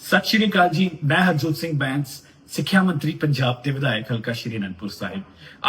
ਸਤਿ ਸ਼੍ਰੀ ਅਕਾਲ ਜੀ, ਮੈਂ ਹਰਜੋਤ ਸਿੰਘ ਬੈਂਸ, ਸਿੱਖਿਆ ਮੰਤਰੀ ਪੰਜਾਬ ਤੇ ਵਿਧਾਇਕ ਹਲਕਾ ਸ਼੍ਰੀ ਅਨੰਦਪੁਰ ਸਾਹਿਬ।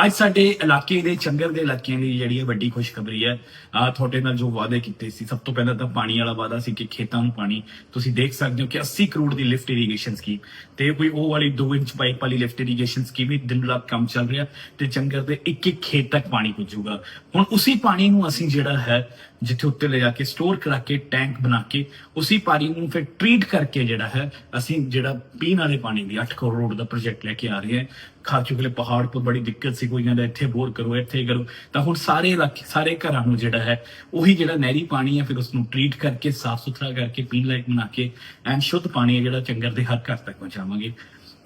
ਅੱਜ ਸਾਡੇ ਇਲਾਕੇ ਦੇ ਚੰਗਰ ਦੇ ਇਲਾਕਿਆਂ ਦੀ ਜਿਹੜੀ ਹੈ ਵੱਡੀ ਖੁਸ਼ਖਬਰੀ ਹੈ ਆ ਤੁਹਾਡੇ ਨਾਲ ਜੋ ਵਾਅਦੇ ਕੀਤੇ ਸੀ, ਸਭ ਤੋਂ ਪਹਿਲਾਂ ਤਾਂ ਪਾਣੀ ਵਾਲਾ ਵਾਅਦਾ ਸੀ ਕਿ ਖੇਤਾਂ ਨੂੰ ਪਾਣੀ, ਤੁਸੀਂ ਦੇਖ ਸਕਦੇ ਹੋ ਕਿ 80 ਕਰੋੜ ਦੀ ਲਿਫਟ ਇਰੀਗੇਸ਼ਨ ਸਕੀਮ ਤੇ ਕੋਈ ਉਹ ਵਾਲੀ 2 ਇੰਚ ਪਾਈਪ ਵਾਲੀ ਲਿਫਟ ਇਰੀਗੇਸ਼ਨ ਸਕੀਮ ਵੀ ਦਿਨ ਰਾਤ ਕੰਮ ਚੱਲ ਰਿਹਾ, ਤੇ ਚੰਗਰ ਦੇ ਇੱਕ ਇੱਕ ਖੇਤ ਤੱਕ ਪਾਣੀ ਪੁੱਜੂਗਾ। ਹੁਣ ਉਸੇ ਪਾਣੀ ਨੂੰ ਅਸੀਂ ਜਿਹੜਾ ਹੈ ਜਿੱਥੇ ਉੱਤੇ ਲੈ ਜਾ ਕੇ ਸਟੋਰ ਕਰਾ ਕੇ ਟੈਂਕ ਬਣਾ ਕੇ, ਉਸੇ ਪਾਣੀ ਨੂੰ ਫਿਰ ਟ੍ਰੀਟ ਕਰਕੇ ਜਿਹੜਾ ਹੈ, ਅਸੀਂ ਜਿਹੜਾ ਪੀਣ ਵਾਲੇ ਪਾਣੀ ਦੀ 8 ਕਰੋੜ ਦਾ ਪ੍ਰੋਜੈਕਟ ਲੈ ਕੇ ਆ ਰਹੇ ਹਾਂ। ਖਾ ਚੁਕਲੇ ਪਹਾੜ ਤੋਂ ਬੜੀ ਦਿੱਕਤ ਸੀ, ਕੋਈ ਕਹਿੰਦਾ ਇੱਥੇ ਬੋਰ ਕਰੋ, ਇੱਥੇ ਕਰੋ। ਤਾਂ ਹੁਣ ਸਾਰੇ ਇਲਾਕੇ, ਸਾਰੇ ਘਰਾਂ ਨੂੰ ਜਿਹੜਾ ਹੈ, ਉਹੀ ਜਿਹੜਾ ਨਹਿਰੀ ਪਾਣੀ ਹੈ, ਫਿਰ ਉਸ ਨੂੰ ਟ੍ਰੀਟ ਕਰਕੇ, ਸਾਫ਼ ਸੁਥਰਾ ਕਰਕੇ, ਪੀਣ ਲਾਇਕ ਬਣਾ ਕੇ ਐਨ ਸ਼ੁੱਧ ਪਾਣੀ ਹੈ ਜਿਹੜਾ ਚੰਗਰ ਦੇ ਹਰ ਘਰ ਤੱਕ ਪਹੁੰਚਾਵਾਂਗੇ।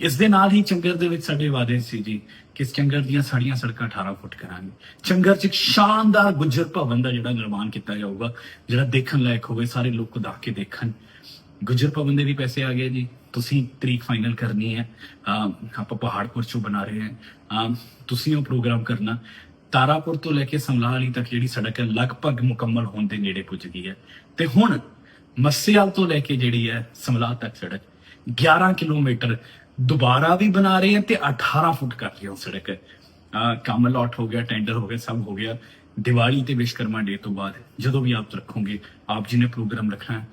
ਇਸ ਦੇ ਨਾਲ ਹੀ ਚੰਗਰ ਦੇ ਵਿੱਚ ਸਾਡੇ ਵਾਅਦੇ ਸੀ ਜੀ ਕਿ ਚੰਗਰ ਦੀਆਂ ਸਾਰੀਆਂ ਸੜਕਾਂ 18 ਫੁੱਟ ਕਰਾਂਗੇ। ਚੰਗਰ 'ਚ ਇੱਕ ਸ਼ਾਨਦਾਰ ਗੁੱਜਰ ਭਵਨ ਦਾ ਜਿਹੜਾ ਨਿਰਮਾਣ ਕੀਤਾ ਜਾਊਗਾ, ਜਿਹੜਾ ਦੇਖਣ ਲਾਇਕ ਹੋਵੇ, ਸਾਰੇ ਲੋਕ ਖੁਦਾ ਕੇ ਦੇਖਣ। ਗੁੱਜਰ ਭਵਨ ਦੇ ਵੀ ਪੈਸੇ ਆ ਗਏ ਜੀ। ਤੁਸੀਂ ਤਰੀਕ ਫਾਈਨਲ ਕਰਨੀ ਹੈ। ਆਪਾਂ ਪਹਾੜਪੁਰ ਚੋਂ ਬਣਾ ਰਹੇ ਹਾਂ। ਤੁਸੀਂ ਉਹ ਪ੍ਰੋਗਰਾਮ ਕਰਨਾ। ਤਾਰਾਪੁਰ ਤੋਂ ਲੈ ਕੇ ਸਮਲਾ ਤੱਕ ਜਿਹੜੀ ਸੜਕ ਹੈ, ਲਗਭਗ ਮੁਕੰਮਲ ਹੋਣ ਦੇ ਨੇੜੇ ਪੁੱਜ ਗਈ ਹੈ। ਤੇ ਹੁਣ ਮੱਸਿਆਲ ਤੋਂ ਲੈ ਕੇ ਜਿਹੜੀ ਹੈ ਸਮਲਾਹ ਤੱਕ ਸੜਕ 11 ਕਿਲੋਮੀਟਰ ਦੁਬਾਰਾ ਵੀ ਬਣਾ ਰਹੇ ਹਾਂ ਤੇ 18 ਫੁੱਟ ਕਰ ਰਹੇ ਹਾਂ ਉਹ ਸੜਕ। ਅਹ ਕੰਮ ਅਲਾਟ ਹੋ ਗਿਆ ਟੈਂਡਰ ਹੋ ਗਿਆ, ਸਭ ਹੋ ਗਿਆ। ਦੀਵਾਲੀ ਤੇ ਵਿਸ਼ਕਰਮਾ ਡੇ ਤੋਂ ਬਾਅਦ ਜਦੋਂ ਵੀ ਆਪ ਰੱਖੋਗੇ, ਆਪ ਜੀ ਨੇ ਪ੍ਰੋਗਰਾਮ ਰੱਖਣਾ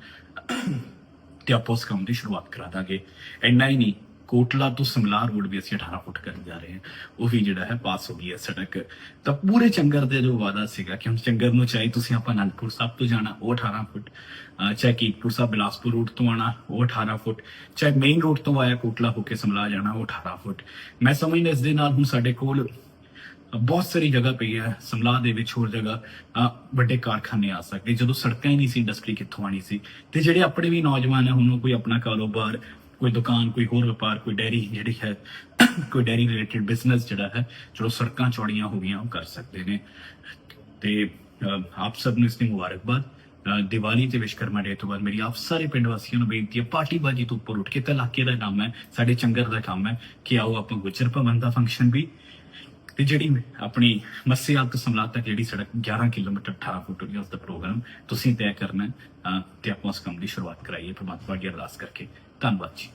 ਤੇ ਆਪਾਂ ਉਸ ਕੰਮ ਦੀ ਸ਼ੁਰੂਆਤ ਕਰਾ ਦਾਂਗੇ। ਇੰਨਾ ਹੀ ਨਹੀਂ, ਕੋਟਲਾ ਤੋਂ ਸਮਲਾ ਰੋਡ ਵੀ ਅਸੀਂ 18 ਫੁੱਟ ਕਰਨ ਜਾ ਰਹੇ ਹਾਂ। ਉਹ ਵੀ ਜਿਹੜਾ ਹੈ ਪਾਸ ਹੋ ਗਈ ਹੈ ਸੜਕ। ਤਾਂ ਪੂਰੇ ਚੰਗਰ ਦੇ ਜੋ ਵਾਦਾ ਸੀਗਾ ਕਿ ਹੁਣ ਚੰਗਰ ਨੂੰ ਚਾਹੀ ਤੁਸੀਂ ਆਪਾਂ ਅਨੰਦਪੁਰ ਸਾਹਿਬ ਤੋਂ ਜਾਣਾ, ਉਹ 18 ਫੁੱਟ ਚਾਹੇ ਕੀਰਤਪੁਰ ਸਾਹਿਬ, ਬਿਲਾਸਪੁਰ ਰੋਡ ਤੋਂ ਆਣਾ ਉਹ 18 ਫੁੱਟ, ਚਾਹੇ ਮੇਨ ਰੋਡ ਤੋਂ ਆਇਆ ਕੋਟਲਾ ਹੋ ਕੇ ਸਮਲਾ ਜਾਣਾ, ਉਹ 18 ਫੁੱਟ। ਮੈਂ ਸਮਝਦਾ ਇਸ ਦੇ ਨਾਲ ਹੁਣ ਸਾਡੇ ਕੋਲ ਬਹੁਤ ਸਾਰੀ ਜਗ੍ਹਾ ਪਈ ਹੈ ਸਮਲਾਹ ਦੇ ਵਿੱਚ ਹੋਰ ਜਗ੍ਹਾ ਅਹ ਵੱਡੇ ਕਾਰਖਾਨੇ ਆ ਸਕਦੇ, ਜਦੋਂ ਸੜਕਾਂ ਹੀ ਨਹੀਂ ਸੀ ਇੰਡਸਟਰੀ ਕਿੱਥੋਂ ਆਣੀ ਸੀ? ਤੇ ਜਿਹੜੇ ਆਪਣੇ ਵੀ ਨੌਜਵਾਨ ਹੈ ਹੁਣ ਕੋਈ ਆਪਣਾ ਕਾਰੋਬਾਰ, ਕੋਈ ਦੁਕਾਨ, ਕੋਈ ਹੋਰ ਵਪਾਰ, ਕੋਈ ਡੈਰੀ ਜਿਹੜੀ ਹੈ, ਕੋਈ ਡੈਰੀ ਰਿਲੇਟਡ ਬਿਜ਼ਨਸ ਜਿਹੜਾ ਹੈ ਜਦੋਂ ਸੜਕਾਂ ਚੌੜੀਆਂ ਹੋ ਗਈਆਂ, ਉਹ ਕਰ ਸਕਦੇ ਨੇ। ਤੇ ਆਪ ਸਭ ਨੂੰ ਇਸ ਦੀ ਮੁਬਾਰਕਬਾਦ। ਦੀਵਾਲੀ ਤੇ ਵਿਸ਼ਕਰਮਾ ਡੇ ਤੋਂ ਬਾਅਦ ਮੇਰੀ ਆਪ ਸਾਰੇ ਪਿੰਡ ਵਾਸੀਆਂ ਨੂੰ ਬੇਨਤੀ ਹੈ, ਪਾਰਟੀਬਾਜ਼ੀ ਤੋਂ ਉੱਪਰ ਉੱਠ ਕੇ, ਤਾਂ ਇਲਾਕੇ ਦਾ ਕੰਮ ਹੈ, ਸਾਡੇ ਚੰਗਰ ਦਾ ਕੰਮ ਹੈ, ਕਿ ਆਓ ਆਪਾਂ ਗੁੱਜਰ ਭਵਨ ਦਾ ਫੰਕਸ਼ਨ ਵੀ ਤੇ ਜਿਹੜੀ ਆਪਣੀ ਮੱਸਿਆਲ ਤੋਂ ਸਮਲਾ ਤੱਕ ਜਿਹੜੀ ਸੜਕ 11 ਕਿਲੋਮੀਟਰ 18 ਫੁੱਟ ਦੀ ਉਸ ਦਾ ਪ੍ਰੋਗਰਾਮ ਤੁਸੀਂ ਤੈਅ ਕਰਨਾ ਹੈ, ਤੇ ਆਪਾਂ ਉਸ ਕੰਮ ਦੀ ਸ਼ੁਰੂਆਤ ਕਰਾਈਏ ਪ੍ਰਮਾਤਮਾ ਅੱਗੇ ਅਰਦਾਸ ਕਰਕੇ। ਧੰਨਵਾਦ ਜੀ।